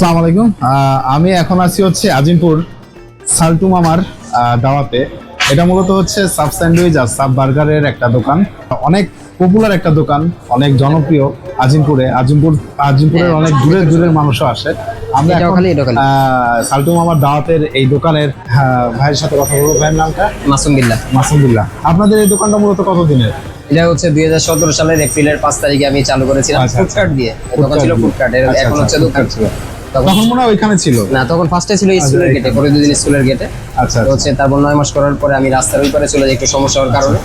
আসসালামু আলাইকুম। আমি এখন আছি হচ্ছে আজিমপুর সালটু মামার দাওয়াতে এটা মূলত হচ্ছে সাব স্যান্ডউইচ আর সাব বার্গারের একটা দোকান। অনেক পপুলার একটা দোকান অনেক জনপ্রিয় আজিমপুরে। আজিমপুর আজিমপুরের অনেক দূরের দূরের মানুষও আসে। আমরা এখন সালটু মামার দাওয়াতের এই দোকানের ভাইয়ের সাথে কথা বলব। ভাইয়ের নামটা? মাসুম বিল্লাহ। মাসুদুল্লাহ আপনাদের এই দোকানটা মূলত কতদিনের? এটা হচ্ছে দুই হাজার সতেরো সালের এপ্রিলের পাঁচ তারিখে আমি চালু করেছিলাম আচ্ছা, ফুডকার্ট দিয়ে। ছিল ফুডকার্ট আচ্ছা, এখন আচ্ছা, হচ্ছে দোকান ছিল। তখন মনে হয় ওইখানে ছিল। না তখন ফার্স্টে ছিল স্কুলের আচ্ছা, গেটে পরে দুদিন স্কুলের গেটে আচ্ছা হচ্ছে তারপর নয় মাস করার পরে আমি রাস্তার ওই পারে চলে যাই একটু সমস্যা হওয়ার কারণে।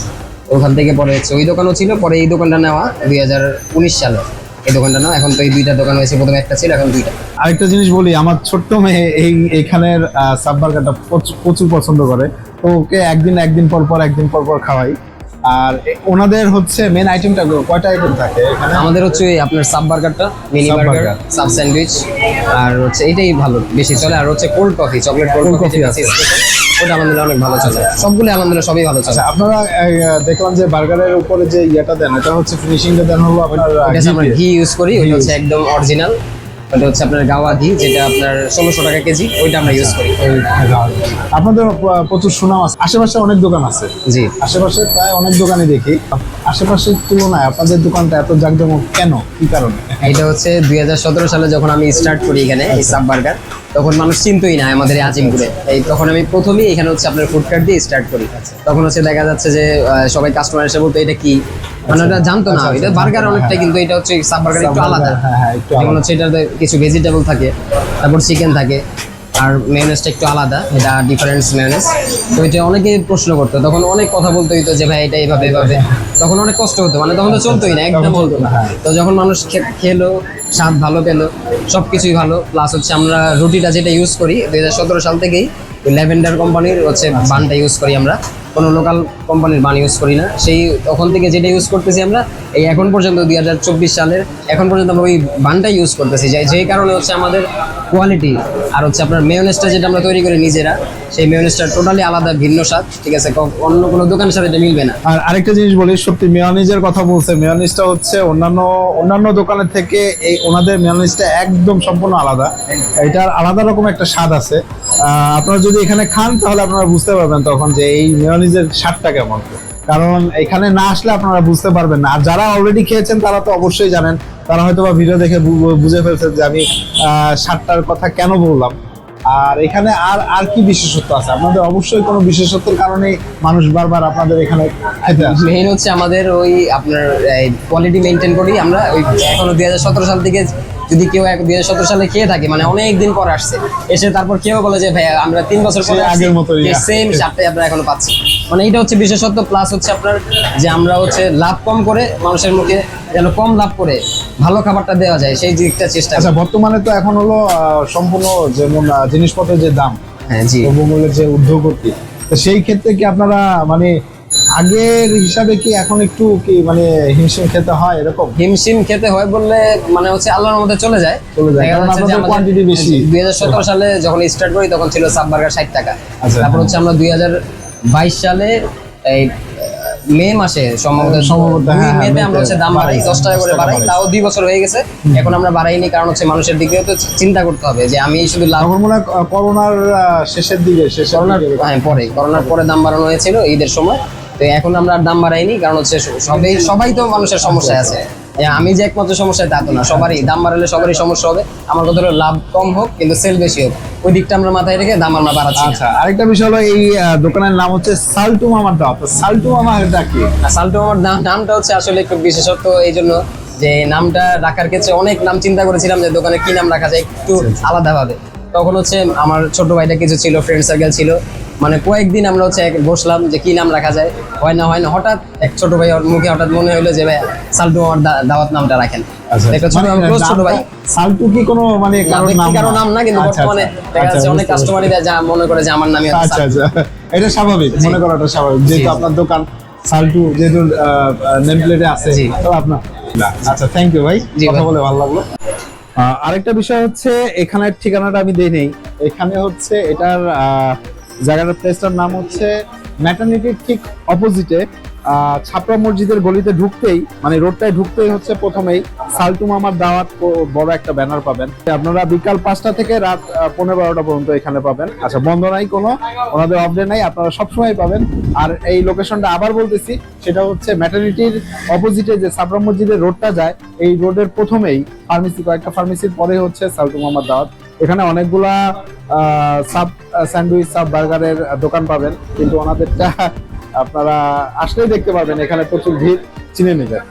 ওখান থেকে পরে হচ্ছে ওই দোকানও ছিল পরে এই দোকানটা নেওয়া দুই হাজার উনিশ সালে। এই দোকানটা নেওয়া এখন তো এই দুইটা দোকান হয়েছে প্রথমে একটা ছিল এখন দুইটা। আরেকটা জিনিস বলি আমার ছোট্ট মেয়ে এই এখানের সাব বার্গারটা প্রচ- প্রচুর পছন্দ করে। তো ওকে একদিন একদিন পর পর একদিন পর পর খাওয়াই। আর ওনাদের হচ্ছে মেন আইটেমটা কয়টা আইটেম থাকে এখানে? আমাদের হচ্ছে আপনার সাব বার্গারটা মিনি বার্গার সাব স্যান্ডউইচ আর হচ্ছে এটাই ভালো বেশি চলে। আর হচ্ছে cold coffee chocolate cold coffee আছে। ওটা আলহামদুলিল্লাহ অনেক ভালো চলে। সবগুলো আলহামদুলিল্লাহ সবই ভালো চলে। আচ্ছা আপনারা দেখলাম যে বার্গারের উপরে যে ইয়েটা দেন এটা হচ্ছে ফিনিশিংটা দেন হলো আপনার ঘি ইউজ করি ওইটা হচ্ছে একদম অরিজিনাল ওটা হচ্ছে আপনার যেটা আপনার ষোলোশো টাকা কেজি ওইটা আমরা ইউজ করি। আপনাদের প্রচুর সুনাম আছে। আশেপাশে অনেক দোকান আছে। জি। আশেপাশে প্রায় অনেক দোকানই দেখি। আশেপাশের তুলনায় আপনাদের দোকানটা এত জাঁকজমক কেন? কি কারণে? এটা হচ্ছে দুই হাজার সতেরো সালে যখন আমি স্টার্ট করি এখানে এই সাব বার্গার তখন মানুষ চিনতই না আমাদের আজিমপুরে। এই তখন আমি প্রথমেই এখানে হচ্ছে আপনার ফুড কার্ট দিয়ে স্টার্ট করি। তখন হচ্ছে দেখা যাচ্ছে যে সবাই কাস্টমার এসে বলতো এটা কি? মানে ওটা জানতো না আচ্ছা, আচ্ছা, এটা বার্গার অনেকটা হ্যাঁ। কিন্তু এটা হচ্ছে সাব বার্গার একটু আলাদা। হ্যাঁ, হ্যাঁ, যেমন হচ্ছে এটাতে কিছু ভেজিটেবল থাকে তারপর চিকেন থাকে আর মেয়নেজটা একটু আলাদা এটা ডিফারেন্স মেয়নেজ তো এটা অনেকে প্রশ্ন করতো তখন অনেক কথা বলতে হইতো যে ভাই এটা এইভাবে এইভাবে তখন অনেক কষ্ট হতো মানে তখন তো চলতোই না একদম বলতো না। হ্যাঁ। তো যখন মানুষ খেলো স্বাদ ভালো পেল সব কিছুই ভালো প্লাস হচ্ছে আমরা রুটিটা যেটা ইউজ করি দুই হাজার সতেরো সাল থেকেই ল্যাভেন্ডার কোম্পানির হচ্ছে বানটা ইউজ করি আমরা। কোনো লোকাল কোম্পানির বান ইউজ করি না। সেই তখন থেকে যেটা ইউজ করতেছি আমরা, এই এখন পর্যন্ত দুই হাজার চব্বিশ সালের, এখন পর্যন্ত আমরা ওই বানটা ইউজ করতেছি। যে যেই কারণে হচ্ছে আমাদের কোয়ালিটি আর হচ্ছে আপনার মেয়নেসটা যেটা আমরা তৈরি করি নিজেরা, সেই মেয়নেসটা টোটালি আলাদা, ভিন্ন স্বাদ, ঠিক আছে? অন্য কোনো দোকানের সাথে এটা মিলবে না। আর আরেকটা জিনিস বলি, সত্যি মেয়নিজের কথা বলছে। মেয়নিজটা হচ্ছে অন্যান্য অন্যান্য দোকানের থেকে এই ওনাদের মেয়নিজটা একদম সম্পূর্ণ আলাদা। এটার আলাদা রকম একটা স্বাদ আছে। আপনারা যদি এখানে খান, তাহলে আপনারা বুঝতে পারবেন তখন যে এই মেয়নিজের স্বাদটা কেমন কারণ এখানে না আসলে আপনারা বুঝতে পারবেন না। আর যারা অলরেডি খেয়েছেন, তারা তো অবশ্যই জানেন। তারা হয়তো বা ভিডিও দেখে বুঝে ফেলছেন যে আমি স্বাদটার কথা কেন বললাম। আর এখানে আর আর কি বিশেষত্ব আছে? আপনাদের অবশ্যই কোনো বিশেষত্বের কারণে মানুষ বারবার আপনাদের এখানে খেতে আসে। মেইন হচ্ছে আমাদের ওই আপনার কোয়ালিটি মেনটেন করি আমরা। ওই এখনও দুই হাজার সতেরো সাল থেকে যদি কেউ এক দুই হাজার সতেরো সালে খেয়ে থাকে মানে অনেক দিন পর আসছে। এসে তারপর কেউ বলে যে ভাই আমরা তিন বছর পরে আগের মতো সেম চারটাই আমরা এখনও পাচ্ছি। মানে এটা হচ্ছে বিশেষত্ব প্লাস হচ্ছে আপনার যে আমরা হচ্ছে লাভ কম করে মানুষের মুখে যেন কম লাভ করে। ভালো খাবারটা দেওয়া যায় সেই দিকটা চেষ্টা আচ্ছা বর্তমানে তো এখন হলো সম্পূর্ণ যেমন জিনিসপত্রের যে দাম হ্যাঁ জি। দ্রব্যমূল্যের যে ঊর্ধ্বগতি তো সেই ক্ষেত্রে কি আপনারা মানে আগের হিসাবে কি এখন একটু কি মানে হিমশিম খেতে হয় এরকম? হিমশিম খেতে হয় বললে মানে হচ্ছে আল্লাহর মধ্যে চলে যায়। চলে যায়, কারণ আপনাদের quantity বেশি। দুই হাজার সতেরো সালে যখন স্টার্ট করি তখন ছিল সাব বার্গার ষাট টাকা। আচ্ছা, তারপর হ্যাঁ। হচ্ছে আমরা দুই হাজার বাইশ সালে এই মে মাসে সম্ভবত সম্ভবত, দুই হ্যাঁ, হ্যাঁ, মেতে আমরা হচ্ছে দাম বাড়াই দশ টাকা করে বাড়াই। তাও দুই বছর হয়ে গেছে এখন আমরা বাড়াইনি কারণ হচ্ছে মানুষের দিকেও তো চিন্তা করতে হবে যে আমি শুধু লাভ মনে হয় করোনার শেষের দিকে শেষের করোনার হ্যাঁ পরে করোনার পরে দাম বাড়ানো হয়েছিল ঈদের সময় তো এখন আমরা আর দাম বাড়াইনি কারণ হচ্ছে সবাই সবাই তো মানুষের সমস্যায় আছে। আমি যে একমাত্র সমস্যায় তা তো না সবারই দাম বাড়ালে সবারই সমস্যা হবে আমার কথা হলো লাভ কম হোক কিন্তু সেল বেশি হোক। ওই দিকটা আমরা মাথায় রেখে দাম আমরা বাড়াচ্ছি আচ্ছা আরেকটা বিষয় হলো এই দোকানের নাম হচ্ছে সালটু মামার দাম। সালটু মামা এটা কি সালটু মামার নামটা হচ্ছে আসলে একটু বিশেষত্ব এই জন্য যে নামটা রাখার ক্ষেত্রে অনেক নাম চিন্তা করেছিলাম যে দোকানে কি নাম রাখা যায় একটু আলাদাভাবে। তখন হচ্ছে আমার ছোট ভাইটা কিছু ছিল ফ্রেন্ড সার্কেল ছিল। মানে কয়েকদিন আমরা হচ্ছে বসলাম যে কি নাম রাখা যায় হয় না হয় না। হঠাৎ এক ছোট ভাই মুখে হঠাৎ মনে হলো যে ভাই সালটু আমার দাওয়াত নামটা রাখেন। ছোট মানে ছোট ভাই। নামটা- সালটু কি কোনো মানে কারও নাম না কিন্তু আচ্ছা, বর্তমানে আচ্ছা, দেখা আচ্ছা, যাচ্ছে অনেক কাস্টমারই যা মনে করে যে আমার নামই আচ্ছা আচ্ছা। এটা স্বাভাবিক মনে করাটা স্বাভাবিক। যেহেতু আপনার দোকান সালটু যেহেতু নেম প্লেটে আছে তো আপনার আচ্ছা থ্যাংক ইউ ভাই। জি কথা বলে ভালো লাগল। আরেকটা বিষয় হচ্ছে এখানের ঠিকানাটা আমি দেই নেই। এখানে হচ্ছে এটার আহ, জায়গাটার প্লেসটার নাম হচ্ছে ম্যাটার্নিটির ঠিক অপোজিটে ছাপড়া মসজিদের গলিতে ঢুকতেই মানে রোডটায় ঢুকতেই হচ্ছে প্রথমেই সালটু মামার দাওয়াত বড় একটা ব্যানার পাবেন। আপনারা বিকাল পাঁচটা থেকে রাত পনেরো বারোটা পর্যন্ত এখানে পাবেন। আচ্ছা বন্ধ নাই কোনো, ওনাদের অফ ডে নাই, আপনারা সবসময় পাবেন। আর এই লোকেশনটা আবার বলতেছি, সেটা হচ্ছে ম্যাটার্নিটির অপোজিটে যে সাবরাম মসজিদের রোডটা যায়, এই রোডের প্রথমেই ফার্মেসি কয়েকটা ফার্মেসির পরে হচ্ছে সালটু মামার দাওয়াত। এখানে অনেকগুলা সাব স্যান্ডউইচ সাব বার্গারের দোকান পাবেন, কিন্তু ওনাদেরটা আপনারা আসলেই দেখতে পাবেন এখানে প্রচুর ভিড় চিনে নেবেন।